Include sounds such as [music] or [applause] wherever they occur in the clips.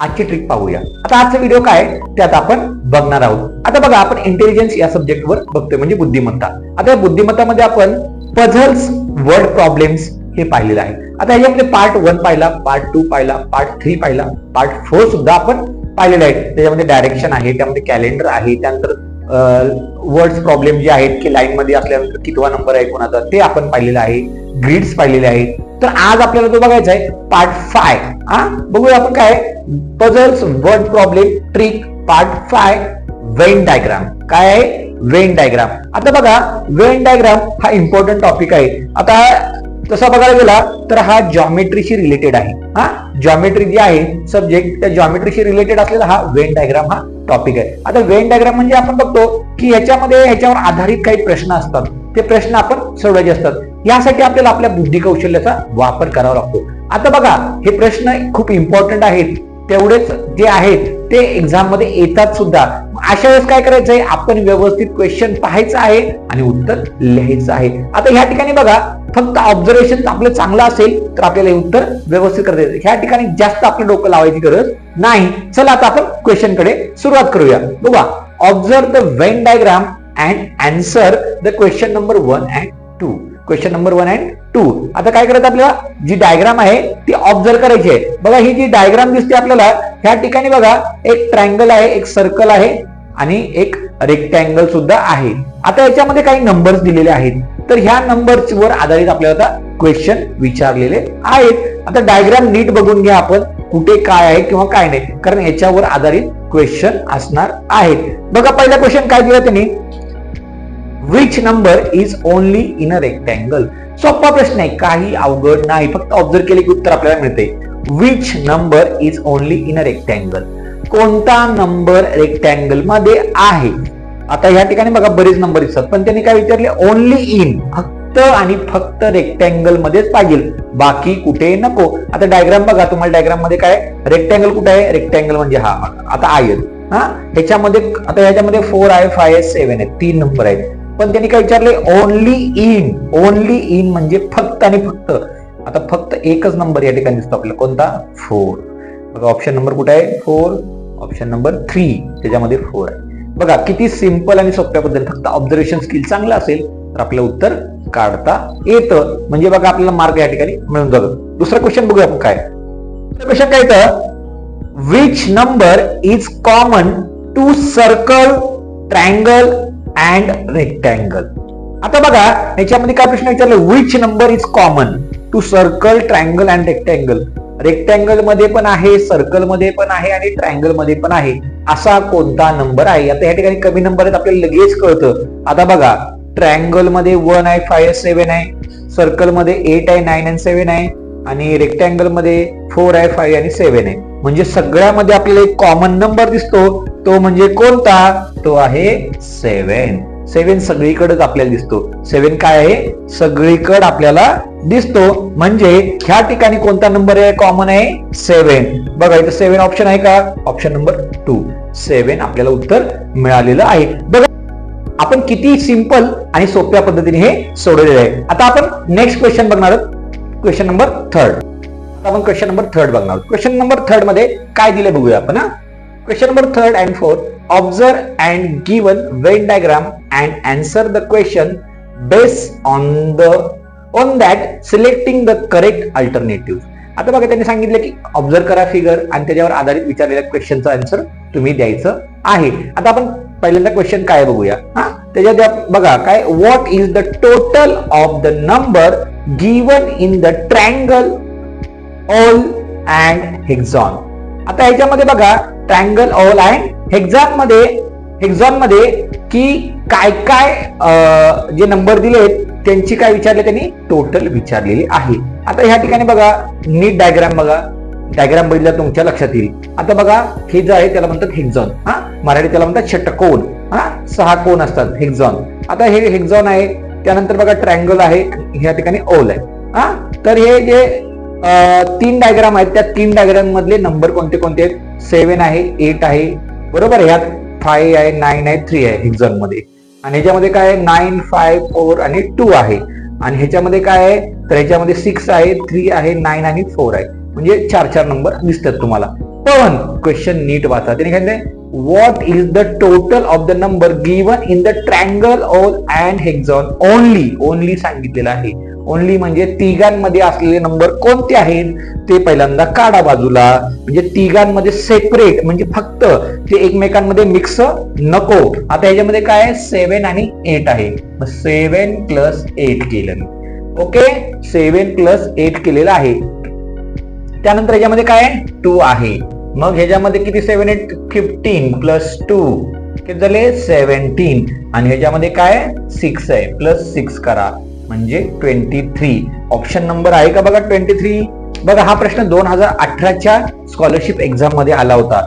आजची ट्रिक पाहूया. आता आजचा व्हिडिओ काय त्यात आपण बघणार आहोत. आता बघा आपण इंटेलिजन्स या सब्जेक्टवर बघतोय म्हणजे बुद्धिमत्ता. आता या बुद्धिमत्तामध्ये आपण पझल्स वर्ड प्रॉब्लेम्स हे पाहिलेलं आहे. आता याच्यामध्ये पार्ट वन पाहिला पार्ट टू पाहिला पार्ट थ्री पाहिला पार्ट फोर सुद्धा आपण पाहिलेलं आहे त्याच्यामध्ये डायरेक्शन आहे त्यामध्ये कॅलेंडर आहे त्यानंतर वर्ड्स प्रॉब्लेम जे आहेत की लाईन मध्ये असल्यानंतर कितवा नंबर आहे कोणाचा ते आपण पाहिलेलं आहे. ग्रीड्स पाहिलेले आहेत. तर आज आपल्याला तो बघायचा आहे पार्ट फाय हा बघूया आपण काय puzzles word problem trick part five Venn diagram काय आहे? वेन डायग्राम आता बघा वेन डायग्राम हा इम्पॉर्टंट टॉपिक आहे. आता तसा बघायला गेला तर हा जॉमेट्रीशी रिलेटेड आहे. हा जॉमेट्री जी आहे सब्जेक्ट त्या जॉमेट्रीशी रिलेटेड असलेला हा वेन डायग्राम हा टॉपिक आहे. आता वेन डायग्राम म्हणजे आपण बघतो की ह्याच्यामध्ये ह्याच्यावर आधारित काही प्रश्न असतात. ते प्रश्न आपण सोडवायचे असतात. यासाठी आपल्याला आपल्या बुद्धी कौशल्याचा वापर करावा लागतो. आता बघा हे प्रश्न खूप इम्पॉर्टंट आहेत. तेवढेच जे आहेत ते एक्झाममध्ये येतात सुद्धा. अशा वेळेस काय करायचं आहे? आपण व्यवस्थित क्वेश्चन पाहायचं आहे आणि उत्तर लिहायचं आहे. आता ह्या ठिकाणी बघा फक्त ऑब्झर्वेशन आपलं चांगलं असेल तर आपल्याला हे उत्तर व्यवस्थित करता येतं. ह्या ठिकाणी जास्त आपलं डोकं लावायची गरज नाही. चला आता आपण क्वेश्चनकडे सुरुवात करूया. बघा observe the Venn diagram and answer the question number one and two question number one and two आता काय करायचं आपल्याला? जी डायग्राम आहे ती ऑब्झर्व करायची आहे. बघा ही जी डायग्राम दिसते आपल्याला ह्या ठिकाणी बघा एक ट्रायंगल आहे एक सर्कल आहे आणि एक रेक्टँगल सुद्धा आहे. आता याच्यामध्ये काही नंबर्स दिलेले आहेत. तर ह्या नंबरवर आधारित आपल्याला आता क्वेश्चन विचारलेले आहेत. आता डायग्राम नीट बघून घ्या आपण कुठे काय आहे किंवा काय नाही. कारण याच्यावर आधारित क्वेश्चन असणार आहेत. बघा पहिला क्वेश्चन काय दिला त्यांनी? Which number is only in a rectangle सोपा प्रश्न आहे काही अवघड नाही. फक्त ऑब्झर्व केले की उत्तर आपल्याला मिळते. Which number is only in a rectangle कोणता नंबर रेक्टँगलमध्ये आहे? आता ह्या ठिकाणी बघा बरेच नंबर दिसतात. पण त्यांनी काय विचारले? ओनली इन फक्त आणि फक्त रेक्टँगल मध्येच पाहिजे. बाकी कुठे नको. आता डायग्राम बघा. तुम्हाला डायग्राममध्ये काय? रेक्टँगल कुठे आहे? रेक्टँगल म्हणजे हा. आता आयत हा? ह्याच्यामध्ये आता ह्याच्यामध्ये फोर आहे फाय आहे सेव्हन आहे. तीन नंबर आहेत. पण त्यांनी काय विचारले? ओनली इन ओनली इन म्हणजे फक्त आणि फक्त. आता फक्त एकच नंबर या ठिकाणी दिसतो आपल्याला. कोणता? फोर बघा ऑप्शन नंबर कुठे आहे? फोर ऑप्शन नंबर थ्री त्याच्यामध्ये फोर आहे. बघा किती सिंपल आणि सोप्या पद्धतीने फक्त ऑब्झर्वेशन स्किल चांगलं असेल तर आपलं उत्तर काढता येतं. म्हणजे बघा आपल्याला मार्क या ठिकाणी मिळून जातो. दुसरा क्वेश्चन बघूया आपण काय? क्वेश्चन काय येतं which number is common to circle triangle and rectangle आता बघा याच्यामध्ये काय प्रश्न विचारलं? Which number is common to circle triangle and rectangle रेक्टँगलमध्ये पण आहे सर्कलमध्ये पण आहे आणि ट्रायंगलमध्ये पण आहे. असा कोणता नंबर आहे? आता या ठिकाणी कमी नंबर आहेत आपल्याला लगेच कळतं. आता बघा ट्रायंगलमध्ये वन आहे फाय सेव्हन आहे. सर्कलमध्ये एट आहे नाईन अँड सेव्हन आहे. आणि रेक्टँगलमध्ये फोर आहे फाईव्ह आणि सेव्हन आहे. म्हणजे सगळ्यामध्ये आपल्याला एक कॉमन नंबर दिसतो. तो म्हणजे कोणता? तो आहे सेव्हन सेव्हन सगळीकडेच आपल्याला दिसतो. सेव्हन काय आहे? सगळीकडे आपल्याला दिसतो. म्हणजे ह्या ठिकाणी कोणता नंबर आहे? कॉमन आहे? सेव्हन बघा इथं सेव्हन ऑप्शन आहे का? ऑप्शन नंबर टू सेव्हन आपल्याला उत्तर मिळालेलं आहे. बघा आपण किती सिंपल आणि सोप्या पद्धतीने हे सोडवलेलं आहे. आता आपण नेक्स्ट क्वेश्चन बघणार आहोत. क्वेश्चन नंबर थर्ड आता आपण क्वेश्चन नंबर थर्ड बघणार आहोत. क्वेश्चन नंबर थर्डमध्ये काय दिले बघूया आपण हा? Question number third and fourth observe and given Venn diagram and answer the question base on the on that selecting the correct alternative आता बघा त्यांनी सांगितलं की ऑब्झर्व करा फिगर आणि त्याच्यावर आधारित विचारलेल्या क्वेश्चनचं आन्सर तुम्ही द्यायचं आहे. आता आपण पहिल्यांदा क्वेश्चन काय बघूया? हा? त्याच्यात बघा काय? What is the total of the number given in the triangle all and hexagon आता ह्याच्यामध्ये बघा ट्रँगल ऑल अँड हेक्झॉनमध्ये हेक्झॉनमध्ये की काय काय जे नंबर दिलेत त्यांची काय विचारले त्यांनी? टोटल विचारलेली आहे. आता ह्या ठिकाणी बघा नीट डायग्राम बघा. डायग्राम बघितला तुमच्या लक्षात येईल. आता बघा हे जे आहे त्याला म्हणतात हेक्झॉन हा? मराठी त्याला म्हणतात षटकोन. हा? सहा कोण असतात हेक्झॉन आता हे हेक्झॉन आहे. त्यानंतर बघा ट्रँगल आहे. ह्या ठिकाणी ओल आहे. हा? तर हे जे तीन डायग्राम आहेत. त्या तीन डायग्राम मधले नंबर कोणते कोणते आहेत? सेव्हन आहे एट आहे. बरोबर आहे. ह्यात फाय आहे नाईन आहे थ्री आहे हेक्झॉनमध्ये आणि ह्याच्यामध्ये काय आहे? नाईन फाय फोर आणि टू आहे. आणि ह्याच्यामध्ये काय आहे? तर ह्याच्यामध्ये सिक्स आहे थ्री आहे नाईन आणि फोर आहे. म्हणजे चार चार नंबर दिसतात तुम्हाला. पण क्वेश्चन नीट वाचा. त्याने काय what is the total of the number given in the triangle all and hexagon only only सांगितलेलं आहे. ओनली म्हणजे तिघांमध्ये असलेले नंबर कोणते आहेत? ते पहिल्यांदा काढा बाजूला. म्हणजे तिघांमध्ये सेपरेट म्हणजे फक्त ते एकमेकांमध्ये मिक्स नको. आता ह्याच्यामध्ये काय आहे? सेव्हन आणि एट आहे. सेव्हन प्लस एट केलं ओके सेव्हन प्लस एट केलेलं आहे. त्यानंतर ह्याच्यामध्ये काय टू आहे. मग ह्याच्यामध्ये किती seven eight fifteen plus two किती झाले? सेव्हन्टीन आणि ह्याच्यामध्ये काय सिक्स आहे. प्लस सिक्स करा. म्हणजे ट्वेंटी थ्री. ऑप्शन नंबर आहे का बघा ट्वेंटी थ्री? बघा हा प्रश्न दोन हजार अठराच्या स्कॉलरशिप एक्झाममध्ये आला होता.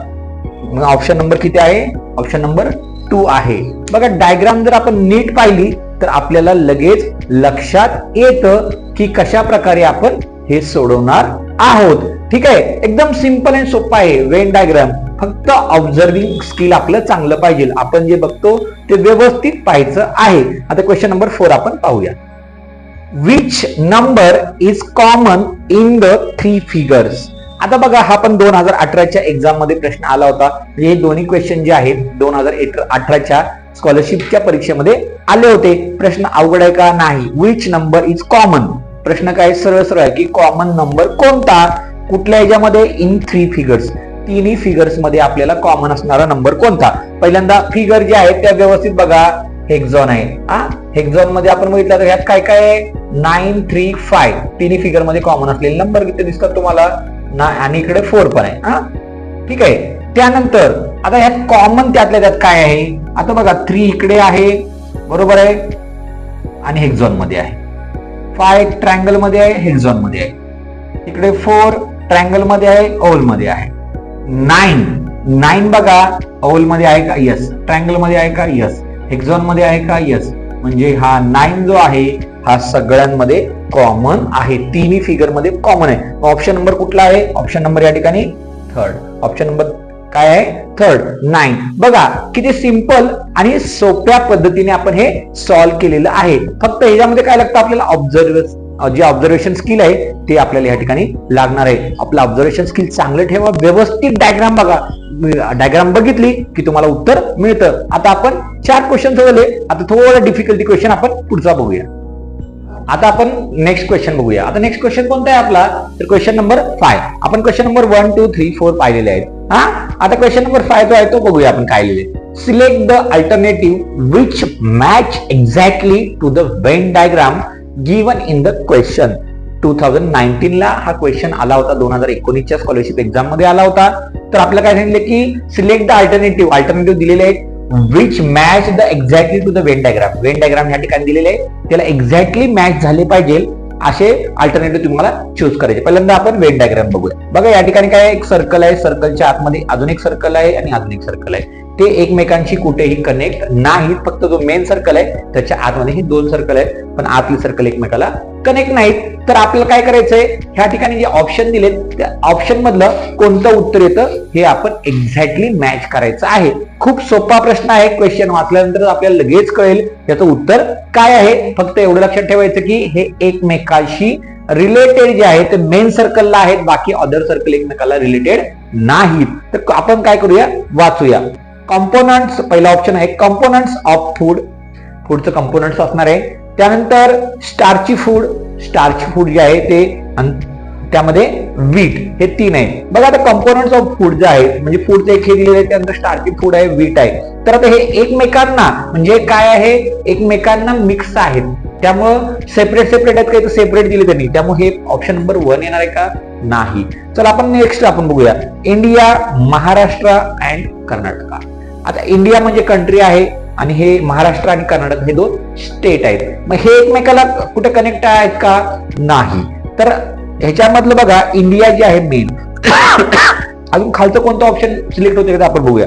ऑप्शन नंबर किती आहे? ऑप्शन नंबर टू आहे. बघा डायग्राम जर आपण नीट पाहिली तर आपल्याला लगेच लक्षात येतं की कशा प्रकारे आपण हे सोडवणार आहोत. ठीक आहे? एकदम सिंपल आणि सोपं आहे वेन डायग्राम फक्त ऑब्झर्विंग स्किल आपलं चांगलं पाहिजे. आपण जे बघतो ते व्यवस्थित पाहायचं आहे. आता क्वेश्चन नंबर फोर आपण पाहूया. Which number is common in the three figures आता बघा हा पण दोन हजार अठराच्या एक्झाममध्ये प्रश्न आला होता. हे दोन्ही क्वेश्चन जे आहेत दोन हजार अठराच्या स्कॉलरशिपच्या परीक्षेमध्ये आले होते. प्रश्न अवघड आहे का? नाही. विच नंबर इज कॉमन प्रश्न काय? सरळ सरळ आहे की कॉमन नंबर कोणता? कुठल्या याच्यामध्ये इन थ्री फिगर्स तिन्ही फिगर्समध्ये आपल्याला कॉमन असणारा नंबर कोणता? पहिल्यांदा फिगर जे आहेत त्या व्यवस्थित बघा. हेक्झॉन आहे. हा? हेक्झॉनमध्ये आपण बघितलं तर ह्यात काय काय आहे? नाईन थ्री फाय तिन्ही फिगरमध्ये कॉमन असलेले नंबर किती दिसतात तुम्हाला? ना आणि इकडे फोर पण आहे. हा? ठीक आहे. त्यानंतर आता ह्यात कॉमन त्यातल्या त्यात काय आहे? आता बघा थ्री इकडे आहे. बरोबर आहे? आणि हेक्झॉनमध्ये आहे. फाय ट्रँगलमध्ये आहे हेक्झॉनमध्ये आहे. इकडे फोर ट्रँगलमध्ये आहे ओलमध्ये आहे. नाईन नाईन बघा ओलमध्ये आहे का? यस ट्रँगलमध्ये आहे का? यस हेक्झॉनमध्ये आहे का? यस म्हणजे हा नाईन जो आहे हा सगळ्यांमध्ये कॉमन आहे. तिन्ही फिगरमध्ये कॉमन आहे. ऑप्शन नंबर कुठला आहे? ऑप्शन नंबर या ठिकाणी थर्ड ऑप्शन नंबर काय आहे? थर्ड नाईन बघा किती सिंपल आणि सोप्या पद्धतीने आपण हे सॉल्व्ह केलेलं आहे. फक्त ह्याच्यामध्ये काय लागतं आपल्याला? ऑब्झर्व जे ऑब्झर्वेशन स्किल आहे ते आपल्याला या ठिकाणी लागणार आहे. आपलं ऑब्झर्वेशन स्किल चांगलं ठेवा. व्यवस्थित डायग्राम बघा. डायग्राम बघितली की तुम्हाला उत्तर मिळतं. आता आपण चार क्वेश्चन सोडवले आता थोडं डिफिकल्टी क्वेश्चन आपण पुढचा बघूया. आता आपण नेक्स्ट क्वेश्चन बघूया. आता नेक्स्ट क्वेश्चन कोणता आहे आपला? तर क्वेश्चन नंबर फाय आपण question number one two three four पाहिलेले आहेत. हा? आता क्वेश्चन नंबर फाय जो आहे तो बघूया आपण काय लिहिले select the alternative which match exactly to the Venn diagram given in the question two thousand नाईन्टीनला हा क्वेश्चन आला होता. दोन हजार एकोणीसच्या स्कॉलरशिप एक्झाममध्ये आला होता. तर आपल्याला काय सांगितलं की सिलेक्ट द अल्टरनेटिव्ह अल्टरनेटिव्ह दिलेले आहेत which match the exactly to the Venn diagram Venn diagram या ठिकाणी दिलेले आहे त्याला एक्झॅक्टली मॅच झाले पाहिजे असे अल्टरनेटिव्ह तुम्हाला चूज करायचे. पहिल्यांदा आपण वेन डायग्राम बघूया. बघा या ठिकाणी काय एक सर्कल आहे. सर्कलच्या आतमध्ये अजून एक सर्कल आहे आणि अजून एक सर्कल आहे. ते एकमेकांशी कुठेही कनेक्ट नाहीत. फक्त जो मेन सर्कल आहे त्याच्या आतमध्ये हे दोन सर्कल आहेत. पण आतली सर्कल एकमेकाला कनेक्ट नाहीत. तर आपल्याला काय करायचंय? ह्या ठिकाणी जे ऑप्शन दिलेत त्या ऑप्शन मधलं कोणतं उत्तर येतं? हे आपण एक्झॅक्टली मॅच करायचं आहे. खूप सोपा प्रश्न आहे. क्वेश्चन वाचल्यानंतर आपल्याला लगेच कळेल याचं उत्तर काय आहे. फक्त एवढं लक्षात ठेवायचं की हे एकमेकाशी रिलेटेड जे आहे ते मेन सर्कलला आहेत. बाकी अदर सर्कल एकमेकाला रिलेटेड नाहीत. तर आपण काय करूया? वाचूया. कॉम्पोनंट्स पहिला ऑप्शन आहे कॉम्पोनंट्स ऑफ फूड फूडचं कॉम्पोनंट्स असणार आहे. त्यानंतर स्टार्ची फूड स्टार्ची फूड जे आहे ते त्यामध्ये वीट हे तीन आहे. बघा आता कंपोनंट्स ऑफ फूड जे आहेत म्हणजे फूडचं एक हे दिलेलं आहे त्यानंतर स्टार्ची फूड आहे वीट आहे. तर आता हे एकमेकांना म्हणजे काय आहे? एकमेकांना मिक्स आहेत. त्यामुळं सेपरेट सेपरेट आहेत काही तर सेपरेट दिले त्यांनी. त्यामुळे हे ऑप्शन नंबर वन येणार आहे का? नाही. चला आपण नेक्स्ट आपण बघूया. India Maharashtra and Karnataka. आता इंडिया म्हणजे कंट्री आहे आणि हे महाराष्ट्र आणि कर्नाटक हे दोन स्टेट आहेत. मग हे एकमेकाला कुठे कनेक्ट आहेत का? नाही. तर ह्याच्यामधलं बघा इंडिया जे आहे मेन [coughs] अजून खालचं कोणतं ऑप्शन सिलेक्ट होते आपण बघूया.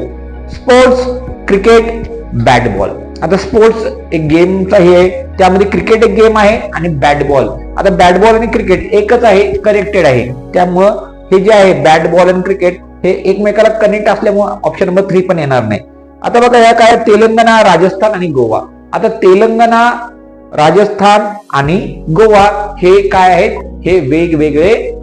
स्पोर्ट्स क्रिकेट बॅट बॉल आता स्पोर्ट्स एक गेमचा हे आहे. त्यामध्ये क्रिकेट एक गेम आहे आणि बॅट बॉल आता बॅट बॉल आणि क्रिकेट एकच आहे कनेक्टेड आहे. त्यामुळं हे जे आहे बॅट बॉल आणि क्रिकेट हे एकमेकाला कनेक्ट असल्यामुळे ऑप्शन नंबर थ्री पण येणार नाही. आता बघा या काय तेलंगणा राजस्थान आणि गोवा. आता तेलंगणा राजस्थान आणि गोवा हे काय आहेत? हे वेगवेगळे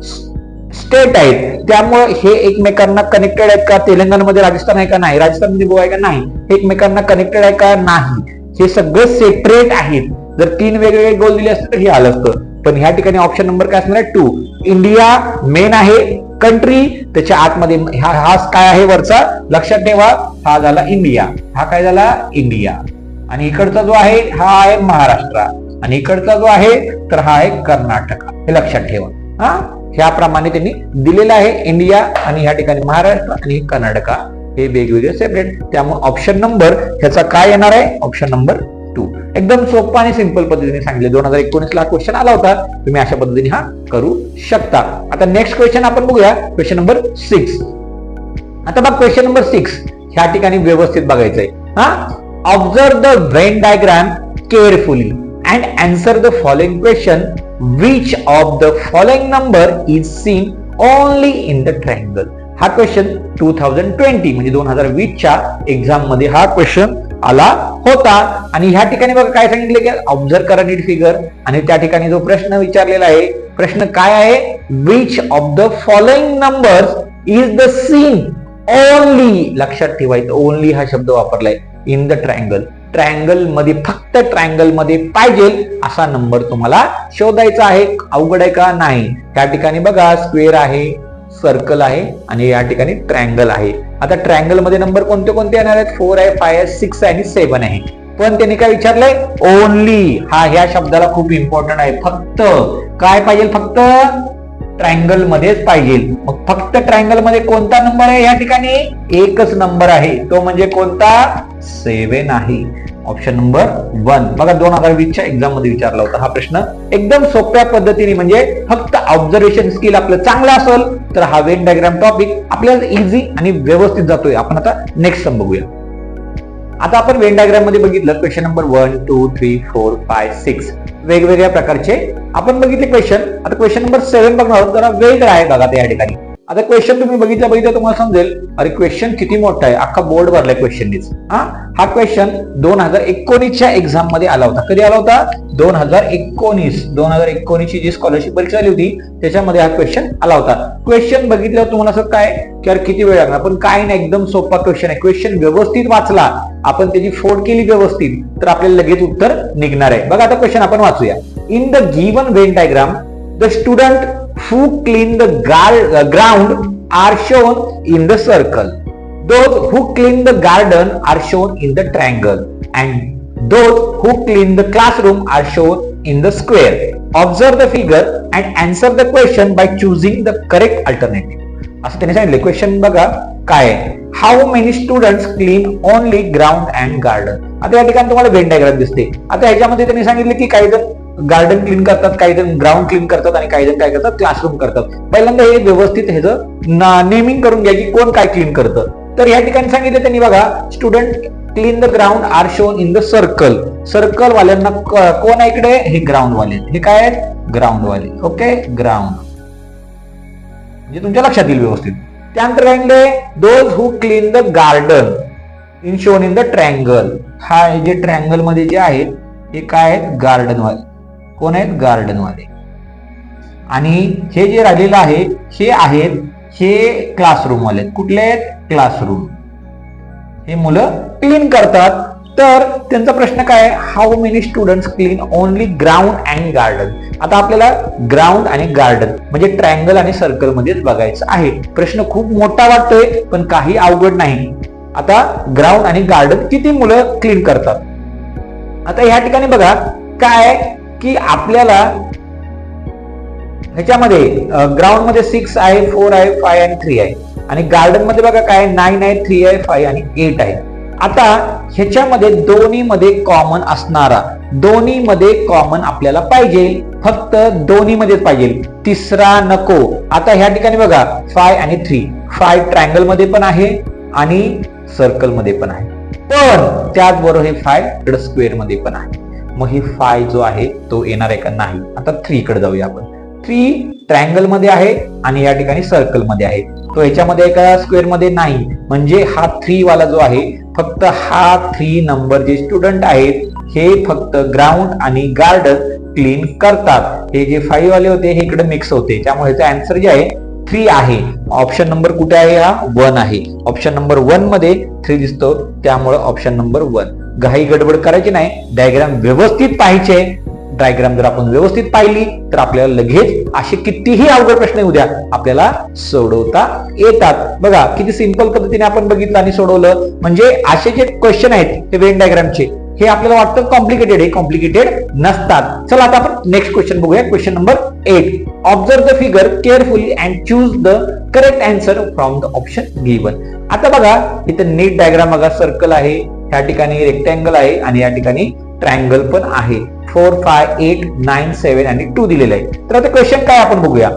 स्टेट आहेत. त्यामुळे हे एकमेकांना कनेक्टेड आहेत का? तेलंगणामध्ये राजस्थान आहे का नाही? राजस्थानमध्ये गोवा आहे का नाही? हे एकमेकांना कनेक्टेड आहे का नाही? हे सगळं सेपरेट आहेत. जर तीन वेगवेगळे गोल दिले असते तर हे आलं असतं. पण ह्या ठिकाणी ऑप्शन नंबर काय असणार आहे? टू इंडिया मेन आहे कंट्री त्याच्या आतमध्ये हा हा काय आहे वरचा? लक्षात ठेवा हा झाला इंडिया. हा काय झाला? इंडिया. आणि इकडचा जो आहे हा आहे महाराष्ट्र. आणि इकडचा जो आहे तर हा आहे कर्नाटक. हे लक्षात ठेवा. हा? ह्याप्रमाणे त्यांनी दिलेलं आहे इंडिया आणि ह्या ठिकाणी महाराष्ट्र आणि कर्नाटका. हे वेगवेगळे सेपरेट त्यामुळे ऑप्शन नंबर ह्याचा काय येणार आहे? ऑप्शन नंबर एकदम सोपा आणि सिंपल पद्धतीने सांगितले. दोन हजार एकोणीस ला क्वेश्चन आला होता. तुम्ही अशा पद्धतीने हा करू शकता. आता नेक्स्ट क्वेश्चन आपण बघूया. क्वेश्चन नंबर सिक्स आता बघ क्वेश्चन नंबर सिक्स ह्या ठिकाणी व्यवस्थित बघायचंय. हा? Observe the brain diagram carefully and answer the following question which of the following number is seen only in the triangle हा क्वेश्चन टू थाउजंड ट्वेंटी म्हणजे दोन हजार वीसच्या एक्झाममध्ये हा क्वेश्चन आला होता. आणि ह्या ठिकाणी बघा काय सांगितलं की ऑब्झर्व करा नीट फिगर आणि त्या ठिकाणी जो प्रश्न विचारलेला आहे प्रश्न काय आहे? Which of the following numbers is the seen only लक्षात ठेवायचं ओनली हा शब्द वापरलाय. इन द ट्रायंगल ट्रायंगलमध्ये फक्त ट्रायंगलमध्ये पाहिजे असा नंबर तुम्हाला शोधायचा आहे. अवघड आहे का? नाही. त्या ठिकाणी बघा स्क्वेअर आहे. सर्कल आहे आणि या ठिकाणी ट्रँगल आहे. आता ट्रँगलमध्ये नंबर कोणते कोणते येणार आहेत? फोर आहे फाय आहे सिक्स आहे आणि सेव्हन आहे. पण त्यांनी काय विचारलंय? ओनली हा ह्या शब्दाला खूप इम्पॉर्टंट आहे. फक्त काय पाहिजे? फक्त ट्रँगल मध्येच पाहिजे. मग फक्त ट्रँगलमध्ये कोणता नंबर आहे या ठिकाणी? एकच नंबर आहे. तो म्हणजे कोणता? सेव्हन आहे. ऑप्शन नंबर वन बघा दोन हजार वीसच्या एक्झाममध्ये विचारला होता हा प्रश्न. एकदम सोप्या पद्धतीने म्हणजे फक्त ऑब्झर्वेशन स्किल आपलं चांगलं असेल तर हा वेन डायग्राम टॉपिक आपल्याला इझी आणि व्यवस्थित जातोय. आपण आता नेक्स्ट सम बघूया. आता आपण वेन डायग्राममध्ये बघितलं question number one two three four five six वेगवेगळ्या प्रकारचे आपण बघितले क्वेश्चन आता क्वेश्चन नंबर सेव्हन बघणार आहोत. जरा वेगळा आहे बघा त्या ठिकाणी. आता क्वेश्चन तुम्ही बघितलं बघितलं तुम्हाला समजेल. अरे क्वेश्चन किती मोठा आहे? अख्खा बोर्ड भरलाय क्वेश्चननीच हा? हा क्वेश्चन दोन हजार एकोणीसच्या एक्झाममध्ये आला होता. कधी आला होता? दोन हजार एकोणीस. दोन हजार एकोणीसची जी स्कॉलरशिप परीक्षा आली होती त्याच्यामध्ये हा क्वेश्चन आला होता. क्वेश्चन बघितल्यावर तुम्हाला असं काय? की अरे किती वेळ लागणार? पण काय नाही एकदम सोपा क्वेश्चन आहे. क्वेश्चन व्यवस्थित वाचला. आपण त्याची फोड केली व्यवस्थित. तर आपल्याला लगेच उत्तर निघणार आहे. बघा आता क्वेश्चन आपण वाचूया. In the given Venn diagram the student who clean the gar- uh, ground are shown in the circle. Those who clean the garden are shown in the triangle. And those who clean the classroom are shown in the square. Observe the figure and answer the question by choosing the correct alternative. असं त्याने सांगितलं question बघा काय how many student clean only ground and garden आता या ठिकाणी तुम्हाला Venn diagram दिसते आता ह्याच्यामध्ये त्यांनी सांगितलं की काही जण गार्डन क्लीन करतात काही जण ग्राउंड क्लीन करतात आणि काही जण काय करतात क्लासरूम करतात. पहिल्यांदा हे व्यवस्थित ह्याचं नेमिंग करून घ्या की कोण काय क्लीन करतं. तर या ठिकाणी सांगितलं त्यांनी बघा student clean the ground are shown in the circle circle वाल्यांना कोण आहे इकडे? हे ग्राउंड वाले हे काय आहेत? ग्राउंड वाले. ओके ग्राउंड म्हणजे तुमच्या लक्षात येईल व्यवस्थित. त्यानंतर सांगितले those who clean the garden in shown in the triangle हा जे ट्रँगलमध्ये जे आहेत हे काय आहेत? गार्डन वाले. कोण आहेत? गार्डन वाले आणि हे जे राहिलेलं आहे हे आहेत हे क्लासरूम वाले आहेत. कुठले आहेत? क्लासरूम. हे मुलं क्लीन करतात. तर त्यांचा प्रश्न काय? आहे how many student clean only ground and garden आता आपल्याला ग्राउंड आणि गार्डन म्हणजे ट्रायंगल आणि सर्कल मध्येच बघायचं आहे. प्रश्न खूप मोठा वाटतोय पण काही अवघड नाही. आता ग्राउंड आणि गार्डन किती मुलं क्लीन करतात? आता ह्या ठिकाणी बघा काय की आपल्याला ह्याच्यामध्ये ग्राउंडमध्ये सिक्स आहे फोर आहे फाय आणि थ्री आहे. आणि गार्डनमध्ये बघा काय नाईन आहे थ्री आहे फाय आणि एट आहे. आता ह्याच्यामध्ये दोन्ही मध्ये कॉमन असणारा दोन्ही मध्ये कॉमन आपल्याला पाहिजे. फक्त दोन्ही मध्येच पाहिजे. तिसरा नको. आता ह्या ठिकाणी बघा फाय आणि थ्री फाय ट्रायंगलमध्ये पण आहे आणि सर्कलमध्ये पण आहे. पण त्याचबरोबर हे फाय स्क्वेअरमध्ये पण आहे. मग ही फाय जो आहे तो येणार आहे का नाही? आता थ्री कडे जाऊया आपण. थ्री ट्रायंगलमध्ये आहे आणि या ठिकाणी सर्कलमध्ये आहे. तो याच्यामध्ये एका स्क्वेअरमध्ये नाही. म्हणजे हा थ्री वाला जो आहे फक्त हा थ्री नंबर जे स्टुडंट आहेत हे फक्त ग्राउंड आणि गार्डन क्लीन करतात. हे जे फाईव्ह वाले होते हे इकडे मिक्स होते. त्यामुळे याचा अँसर जे आहे थ्री आहे. ऑप्शन नंबर कुठे आहे हा? वन आहे. ऑप्शन नंबर वनमध्ये थ्री दिसतो. त्यामुळे ऑप्शन नंबर वन घाई गडबड करायची नाही. डायग्राम व्यवस्थित पाहिजे डायग्राम जर आपण व्यवस्थित पाहिली तर आपल्याला लगेच असे कितीही अवघड प्रश्न येऊ द्या आपल्याला सोडवता येतात. बघा किती सिंपल पद्धतीने आपण बघितलं आणि सोडवलं. म्हणजे असे जे क्वेश्चन आहेत हे वेन डायग्रामचे हे आपल्याला वाटतं कॉम्प्लिकेटेड हे कॉम्प्लिकेटेड नसतात. चला आता आपण नेक्स्ट क्वेश्चन बघूया. Question number eight observe the figure carefully and choose the correct answer from the option given आता बघा इथं नीट डायग्राम बघा सर्कल आहे. या ठिकाणी रेक्टँगल आहे आणि या ठिकाणी ट्रायंगल पण आहे. Four five eight nine seven आणि टू दिलेलं आहे तर आता क्वेश्चन काय आपण बघूया?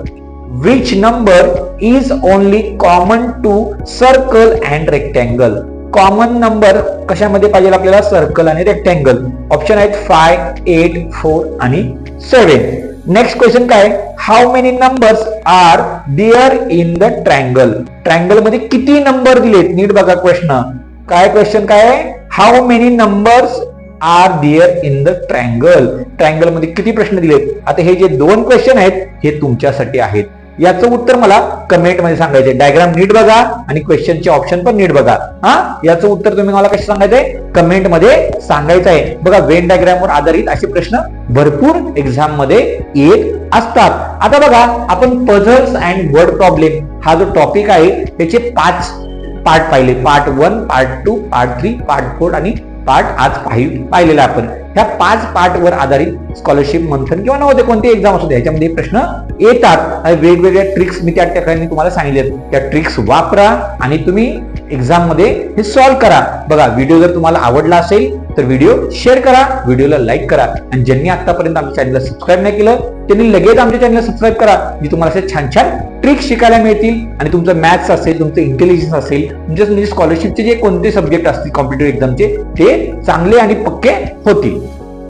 Which number is only common to circle and rectangle common number कशामध्ये पाहिजे आपल्याला? सर्कल आणि रेक्टँगल ऑप्शन आहेत फाय एट फोर आणि सेव्हन नेक्स्ट क्वेश्चन काय? How many numbers are there in the triangle ट्रायंगलमध्ये किती नंबर दिलेत? नीट बघा क्वेश्चन काय क्वेश्चन काय how many numbers are there in the triangle ट्रँगलमध्ये किती प्रश्न दिलेत? आता हे जे दोन क्वेश्चन आहेत हे तुमच्यासाठी आहेत. याचं उत्तर मला कमेंटमध्ये सांगायचंय डायग्राम नीट बघा आणि क्वेश्चनचे ऑप्शन पण नीट बघा. हा? याचं उत्तर तुम्ही मला कसं सांगायचंय कमेंटमध्ये सांगायचं आहे. बघा वेन डायग्राम वर आधारित असे प्रश्न भरपूर एक्झाममध्ये येत असतात. आता बघा आपण पझल्स अँड वर्ड प्रॉब्लेम हा जो टॉपिक आहे त्याचे पाच पार्ट पाहिले. Part one part two part three part four आणि पार्ट आज पाहि पाहिलेला आपण. ह्या पाच पार्ट वर आधारित स्कॉलरशिप मंथन किंवा नव्हते कोणते एक्झाम असू दे ह्याच्यामध्ये प्रश्न येतात. आणि वेगवेगळ्या ट्रिक्स मी त्या ठिकाणी तुम्हाला सांगितले त्या ट्रिक्स वापरा आणि तुम्ही एक्झाममध्ये हे सॉल्व्ह करा. बघा व्हिडिओ जर तुम्हाला आवडला असेल तर व्हिडिओ शेअर करा. व्हिडिओला लाईक करा. आणि ज्यांनी आतापर्यंत आमच्या चॅनलला सबस्क्राईब नाही केलं त्यांनी लगेच आमच्या चॅनलला सबस्क्राईब करा. जी तुम्हाला असे छान छान ट्रिक्स शिकायला मिळतील. आणि तुमचं मॅथ्स असेल तुमचं इंटेलिजन्स असेल तुमच्या म्हणजे स्कॉलरशिपचे जे कोणते सब्जेक्ट असतील कॉम्पिटेटिव्ह एक्झामचे ते चांगले आणि पक्के होतील.